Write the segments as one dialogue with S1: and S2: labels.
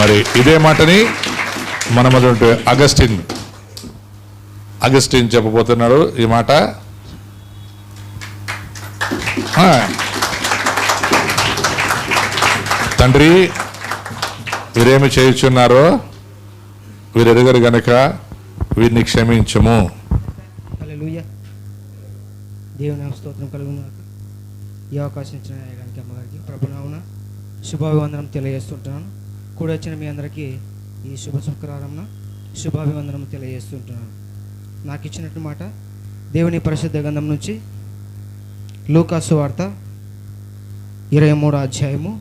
S1: మరి ఇదే మాటని మనమటువంటి అగస్టిన్ అగస్టిన్ చెప్పబోతున్నాడు ఈ మాట. తండ్రి వీరేమి చేయుచున్నారో వీరెరుగరు గనక వీరిని క్షమించము.
S2: దేవుని స్తోత్రం కలుగును ఈ అవకాశం ఇచ్చిన అమ్మగారికి ప్రభునామున శుభాభివందనం తెలియజేస్తుంటున్నాను. కూడా వచ్చిన మీ అందరికీ ఈ శుభ శుక్రవారంన శుభాభివందనం తెలియజేస్తుంటున్నాను. నాకు ఇచ్చినట్టు మాట దేవుని పరిశుద్ధ గంధం నుంచి లూకాసు వార్త ఇరవై మూడో అధ్యాయము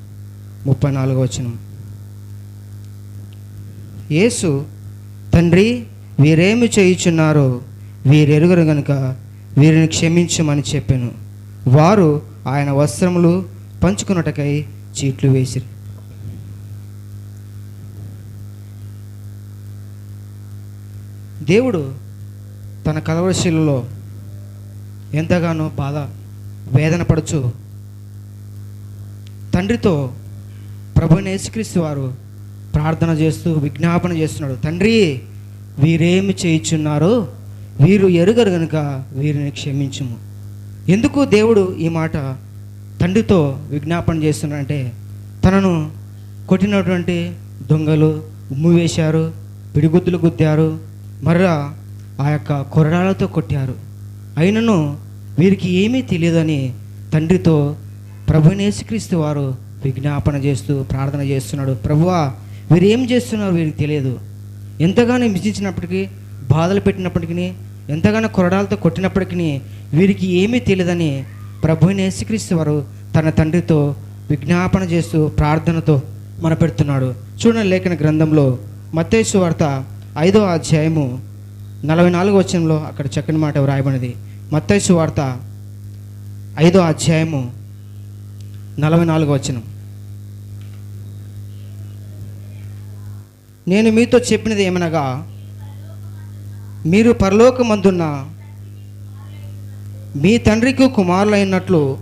S2: ముప్పై నాలుగో వచనం. యేసు తండ్రి వీరేమి చేయుచున్నారో వీరెరుగరు గనుక వీరిని క్షమించమని చెప్పాను. వారు ఆయన వస్త్రములు పంచుకున్నటకై చీట్లు వేసిరు. దేవుడు తన కలవరశీలలో ఎంతగానో బాధ వేదన పడుచు తండ్రితో ప్రభుని యేసుక్రీస్తు వారు ప్రార్థన చేస్తూ విజ్ఞాపన చేస్తున్నాడు. తండ్రి వీరేమి చేయించున్నారు వీరు ఎరుగరు గనుక వీరిని క్షమించుము. ఎందుకు దేవుడు ఈ మాట తండ్రితో విజ్ఞాపన చేస్తున్నాడంటే తనను కొట్టినటువంటి దొంగలు ఉమ్ము వేశారు పిడిగుద్దులు గుద్దారు మరలా ఆ యొక్క కొరడాలతో కొట్టారు. అయినను వీరికి ఏమీ తెలియదని తండ్రితో ప్రభునేసుక్రీస్తు వారు విజ్ఞాపన చేస్తూ ప్రార్థన చేస్తున్నాడు. ప్రభువా వీరు ఏం చేస్తున్నారో వీరికి తెలియదు. ఎంతగానో హింసించినప్పటికీ బాధలు పెట్టినప్పటికీ ఎంతగానో కొరడాలతో కొట్టినప్పటికీ వీరికి ఏమీ తెలియదని ప్రభునేసుక్రీస్తు వారు తన తండ్రితో విజ్ఞాపన చేస్తూ ప్రార్థనతో మనపెడుతున్నాడు చూడండి లేఖన గ్రంథంలో మత్తేసు వార్త ఐదో అధ్యాయము నలభై నాలుగు వచనంలో అక్కడ చక్కని మాట వ్రాయబడినది. మత్తైసు వార్త ఐదో అధ్యాయము నలభై నాలుగు వచనం. నేను మీతో చెప్పినది ఏమనగా మీరు పరలోకమందున్న మీ తండ్రికి కుమారులైనట్లు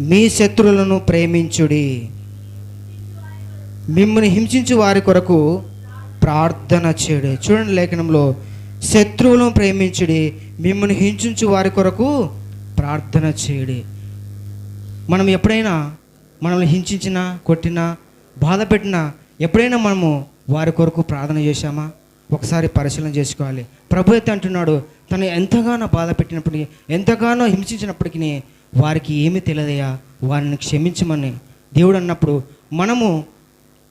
S2: మీ శత్రువులను ప్రేమించుడి. మిమ్మల్ని హింసించు వారి కొరకు ప్రార్థన చేయడు. చూడండి లేఖనంలో శత్రువులను ప్రేమించుడి మిమ్మల్ని హింసించు వారి కొరకు ప్రార్థన చేయడి. మనం ఎప్పుడైనా మనల్ని హింసించినా కొట్టినా బాధ పెట్టినా ఎప్పుడైనా మనము వారి కొరకు ప్రార్థన చేశామా? ఒకసారి పరిశీలన చేసుకోవాలి. ప్రభు అయితే అంటున్నాడు తను ఎంతగానో బాధ పెట్టినప్పటికీ ఎంతగానో హింసించినప్పటికీ వారికి ఏమీ తెలియదయా వారిని క్షమించమని దేవుడు అన్నప్పుడు మనము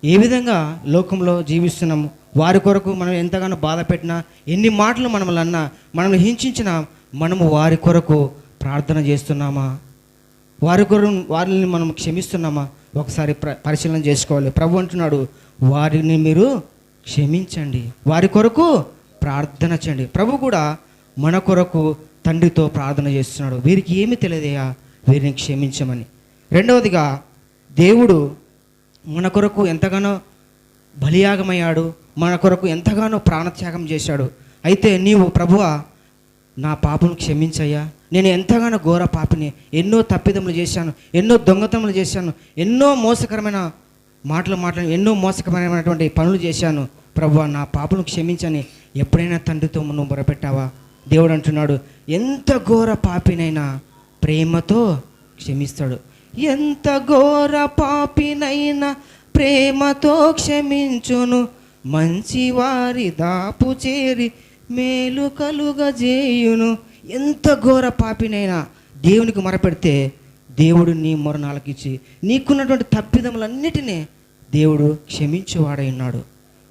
S2: ఏ విధంగా లోకంలో జీవిస్తున్నాము? వారి కొరకు మనం ఎంతగానో బాధ పెట్టినా ఎన్ని మాటలు మనల్ని అన్నా మనల్ని హింసించినా మనము వారి కొరకు ప్రార్థన చేస్తున్నామా? వారి కొరకు వారిని మనం క్షమిస్తున్నామా? ఒకసారి ప్ర పరిశీలన చేసుకోవాలి. ప్రభు అంటున్నాడు వారిని మీరు క్షమించండి. వారి కొరకు ప్రార్థన చేయండి. ప్రభు కూడా మన కొరకు తండ్రితో ప్రార్థన చేస్తున్నాడు. వీరికి ఏమి తెలియదయా వీరిని క్షమించమని. రెండవదిగా దేవుడు మన కొరకు ఎంతగానో బలియాగమయ్యాడు. మన కొరకు ఎంతగానో ప్రాణత్యాగం చేశాడు. అయితే నీవు ప్రభువ నా పాపను క్షమించయ్యా. నేను ఎంతగానో ఘోర పాపిని ఎన్నో తప్పిదములు చేశాను ఎన్నో దొంగతములు చేశాను ఎన్నో మోసకరమైన మాటలు మాట్లాడి ఎన్నో మోసకరమైనటువంటి పనులు చేశాను. ప్రభు నా పాపను క్షమించని ఎప్పుడైనా తండ్రితో నువ్వు మొరపెట్టావా? దేవుడు అంటున్నాడు ఎంత ఘోర పాపినైనా ప్రేమతో క్షమిస్తాడు. ఎంత ఘోర పాపినైనా ప్రేమతో క్షమించును మంచి వారి దాపు చేరి మేలు కలుగజేయును. ఎంత ఘోర పాపినైనా దేవునికి మొరపెడితే దేవుడు నీ మొర నీకున్నటువంటి తప్పిదములన్నిటినీ దేవుడు క్షమించేవాడై ఉన్నాడు.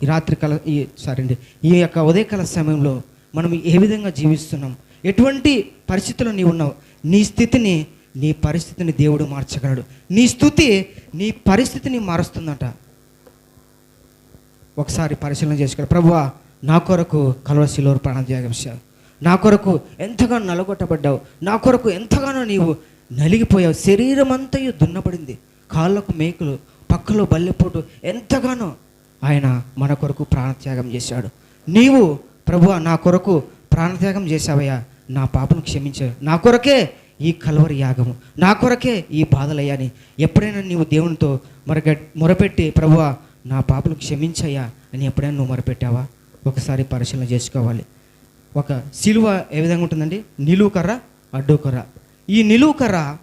S2: ఈ రాత్రి కల ఈ సారీ అండి ఈ యొక్క ఉదయకాల సమయంలో మనం ఏ విధంగా జీవిస్తున్నాం? ఎటువంటి పరిస్థితుల్లో నీవు ఉన్నావు నీ స్థితిని నీ పరిస్థితిని దేవుడు మార్చగలడు. నీ స్థుతి నీ పరిస్థితిని మారుస్తుందట. ఒకసారి పరిశీలన చేసుకోవాలి ప్రభువా నా కొరకు కలవశిలో ప్రాణత్యాగం చేశావు. నా కొరకు ఎంతగానో నలగొట్టబడ్డావు. నా కొరకు ఎంతగానో నీవు నలిగిపోయావు. శరీరం అంతయు దున్నపడింది కాళ్ళకు మేకులు పక్కలో బల్లెపోటు ఎంతగానో ఆయన మన కొరకు ప్రాణత్యాగం చేశాడు. నీవు ప్రభువా నా కొరకు ప్రాణత్యాగం చేశావయ్యా. నా పాపను క్షమించావు నా కొరకే ఈ కలవరి యాగము. నా కొరకే ఈ బాధలయ్యా అని ఎప్పుడైనా నీవు దేవునితో మొరగ మొరపెట్టి ప్రభువా నా పాపలు క్షమించయ్యా అని ఎప్పుడైనా నువ్వు మొరపెట్టావా? ఒకసారి పరిశీలన చేసుకోవాలి. ఒక సిలువ ఏ విధంగా ఉంటుందండి? నిలువు కర్ర ఈ నిలువు కర్ర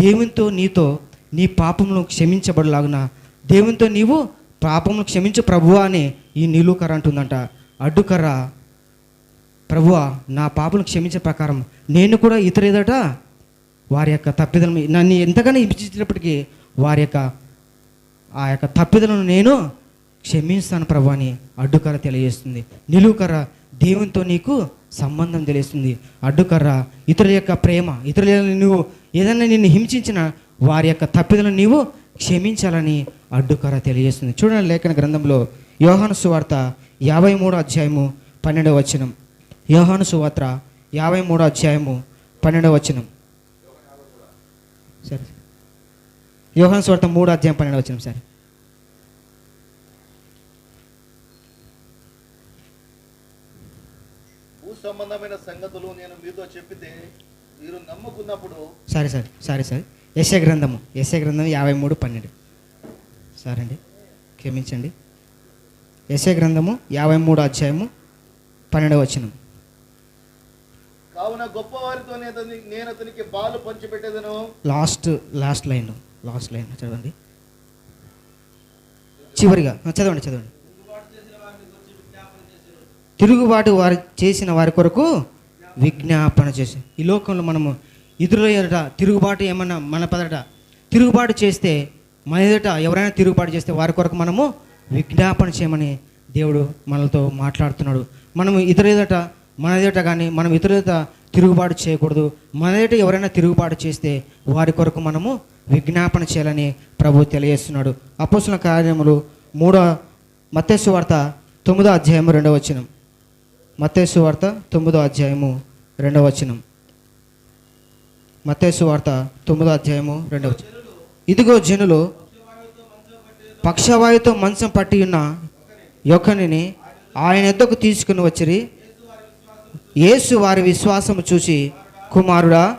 S2: దేవునితో నీతో నీ పాపమును క్షమించబడలాగున దేవునితో నీవు పాపమును క్షమించు ప్రభువా అని ఈ నిలువు కర్ర అంటుందంట. అడ్డుకర్ర ప్రభువ నా పాపను క్షమించే ప్రకారం నేను కూడా ఇతర ఎదట వారి యొక్క తప్పిదలను నన్ను ఎంతగానో హింసించినప్పటికీ వారి యొక్క ఆ యొక్క తప్పిదలను నేను క్షమిస్తాను ప్రభు అని అడ్డుకర్ర తెలియజేస్తుంది. నిలువుకర్ర దేవునితో నీకు సంబంధం తెలియస్తుంది అడ్డుకర్ర ఇతరుల యొక్క ప్రేమ ఇతరుల నువ్వు ఏదైనా నిన్ను హింసించిన వారి యొక్క తప్పిదలను నీవు క్షమించాలని అడ్డుకర్ర తెలియజేస్తుంది. చూడండి లేఖన గ్రంథంలో యోహాను సువార్త యాభై మూడో అధ్యాయము పన్నెండవ వచనం. యోహాను సువార్త యాభై మూడో అధ్యాయము పన్నెండవ వచనం. సరే. యోహాను సువార్త మూడో అధ్యాయం పన్నెండవ వచనం సరే.
S3: సంబంధమైన సంగతులు నేను మీతో చెప్పితే మీరు నమ్ముకున్నప్పుడు
S2: సరే సరే సరే సరే. యశ గ్రంథము యశ గ్రంథం యాభై మూడు పన్నెండు. సరే అండి క్షమించండి. యశ గ్రంథము యాభై మూడు అధ్యాయము పన్నెండవ వచనం.
S3: కావున గొప్ప వారితో నేను అతనికి బాలు పంచిపెట్టేదను.
S2: Last last line last line చదవండి. చివరిగా చదవండి చదవండి. తిరుగుబాటు వారు చేసిన వారి కొరకు విజ్ఞాపన చేసి ఈ లోకంలో మనము ఇతరుల తిరుగుబాటు ఏమన్నా మన పదట? తిరుగుబాటు చేస్తే మన ఎదుట ఎవరైనా తిరుగుబాటు చేస్తే వారి కొరకు మనము విజ్ఞాపన చేయమని దేవుడు మనతో మాట్లాడుతున్నాడు. మనము ఇతర ఎదుట మన ఎదుట కానీ మనం ఇతరుల తిరుగుబాటు చేయకూడదు. మన ఎదుట ఎవరైనా తిరుగుబాటు చేస్తే వారి కొరకు మనము విజ్ఞాపన చేయాలని ప్రభు తెలియజేస్తున్నాడు. అపోసిన కార్యములు మూడో మత్స్సు వార్త తొమ్మిదో అధ్యాయము రెండవ వచనం. మత్స్సు వార్త తొమ్మిదో అధ్యాయము రెండవ వచనం. మత్స్సు వార్త తొమ్మిదో అధ్యాయము రెండవ ఇదిగో జనులు పక్షవాయుతో మంచం పట్టి ఉన్న యొక్కనిని ఆయన ఎద్దకు తీసుకుని వచ్చిరి. యేసు వారి విశ్వాసము చూసి కుమారుడా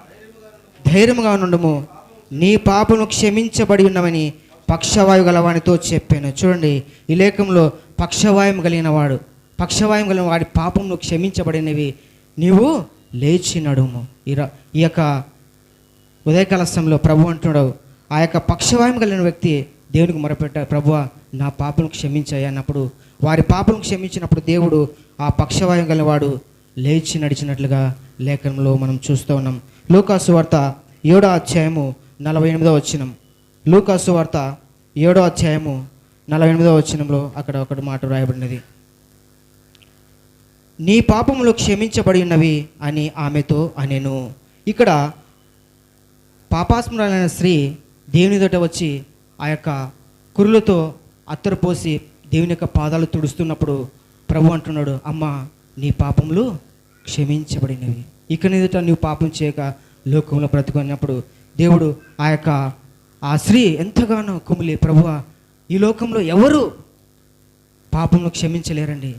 S2: ధైర్యముగా నుండుము. నీ పాపను క్షమించబడి ఉన్నవని పక్షవాయు గలవానితో చెప్పాను. చూడండి ఈ లేఖంలో పక్షవాయం కలిగిన వాడు పక్షవాయం కలిగిన వాడి పాపమును క్షమించబడినవి నీవు లేచి నడుము. ఈ ఈ యొక్క ఉదయకాల సమయంలో ప్రభు అంటున్నాడు ఆ యొక్క పక్షవాయం కలిగిన వ్యక్తి దేవునికి మొరపెట్టాడు ప్రభువ నా పాపను క్షమించాయి అన్నప్పుడు వారి పాపను క్షమించినప్పుడు దేవుడు ఆ పక్షవాయం కలిగిన వాడు లేచి నడిచినట్లుగా లేఖనంలో మనం చూస్తూ ఉన్నాం. లూకాసు వార్త ఏడో అధ్యాయము నలభై ఎనిమిదో వచ్చినం లూకాసు వార్త ఏడో అధ్యాయము నలభై ఎనిమిదో వచ్చినంలో అక్కడ ఒకటి మాట రాయబడినది నీ పాపములు క్షమించబడి ఉన్నవి అని ఆమెతో అనెను. ఇక్కడ పాపాస్మరాలైన స్త్రీ దేవుని తోట వచ్చి ఆ యొక్క కురులతో అత్తరు పోసి దేవుని యొక్క పాదాలు తుడుస్తున్నప్పుడు ప్రభు అంటున్నాడు అమ్మ నీ పాపములు క్షమించబడినవి. ఇక ఎదుట నువ్వు పాపం చేయక లోకంలో బ్రతుకున్నప్పుడు దేవుడు ఆ యొక్క ఆ స్త్రీ ఎంతగానో కుమిలి ప్రభువ ఈ లోకంలో ఎవరు పాపమును క్షమించలేరండి.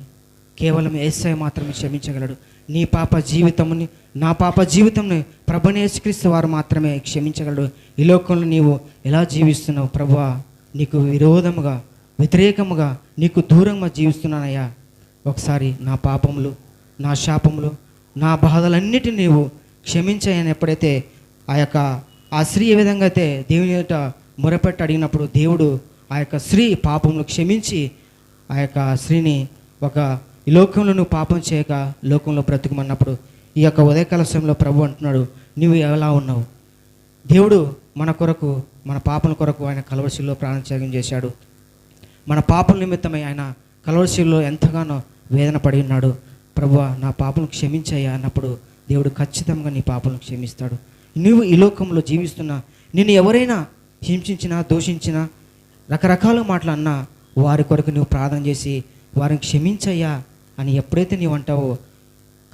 S2: కేవలం ఏసై మాత్రమే క్షమించగలడు. నీ పాప జీవితముని నా పాప జీవితంని ప్రభనేసుక్రీస్తు వారు మాత్రమే క్షమించగలడు. ఈ లోకంలో నీవు ఎలా జీవిస్తున్నావు ప్రభువా? నీకు విరోధముగా వ్యతిరేకముగా నీకు దూరంగా జీవిస్తున్నానయ్యా. ఒకసారి నా పాపములు నా శాపములు నా బాధలన్నిటిని నీవు క్షమించాయని ఎప్పుడైతే ఆ యొక్క ఆ స్త్రీ ఏ విధంగా అయితే దేవుని యొక్క మొరపెట్టి అడిగినప్పుడు దేవుడు ఆ యొక్క స్త్రీ పాపమును క్షమించి ఆ యొక్క స్త్రీని ఒక లోకంలో నువ్వు పాపం చేయక లోకంలో బ్రతుకుమన్నప్పుడు ఈ యొక్క ఉదయకాల సమయంలో ప్రభు అంటున్నాడు నువ్వు ఎలా ఉన్నావు? దేవుడు మన కొరకు మన పాపల కొరకు ఆయన కలవరిశిలో ప్రాణత్యాగం చేశాడు. మన పాపల నిమిత్తమై ఆయన కలవరిశిలో ఎంతగానో వేదన పడి ఉన్నాడు. ప్రభు నా పాపను క్షమించాయా అన్నప్పుడు దేవుడు ఖచ్చితంగా నీ పాపలను క్షమిస్తాడు. నువ్వు ఈ లోకంలో జీవిస్తున్నా నిన్ను ఎవరైనా హింసించినా దూషించినా రకరకాల మాటలు అన్నా వారి కొరకు నువ్వు ప్రార్థన చేసి వారిని క్షమించయ్యా అని ఎప్పుడైతే నీవు అంటావో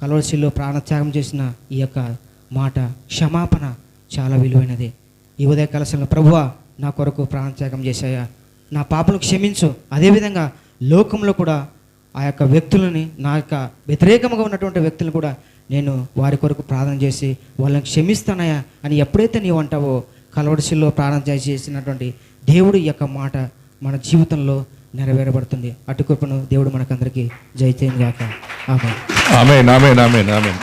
S2: కలవరిశిలో ప్రాణత్యాగం చేసిన ఈ యొక్క మాట క్షమాపణ చాలా విలువైనది. ఈ ఉదయ కలశంలో ప్రభువా నా కొరకు ప్రాణత్యాగం చేశాయా నా పాపను క్షమించు. అదేవిధంగా లోకంలో కూడా ఆ యొక్క వ్యక్తులని నా యొక్క వ్యతిరేకంగా ఉన్నటువంటి వ్యక్తులను కూడా నేను వారి కొరకు ప్రార్థన చేసి వాళ్ళని క్షమిస్తానయా అని ఎప్పుడైతే నీవు అంటావో కలవడిసిల్లో ప్రార్థన చేసినటువంటి దేవుడు యొక్క మాట మన జీవితంలో నెరవేరబడుతుంది. అటుకృపను దేవుడు మనకందరికీ జైతేను గాక ఆమె
S1: ఆమె నామే నామే నామే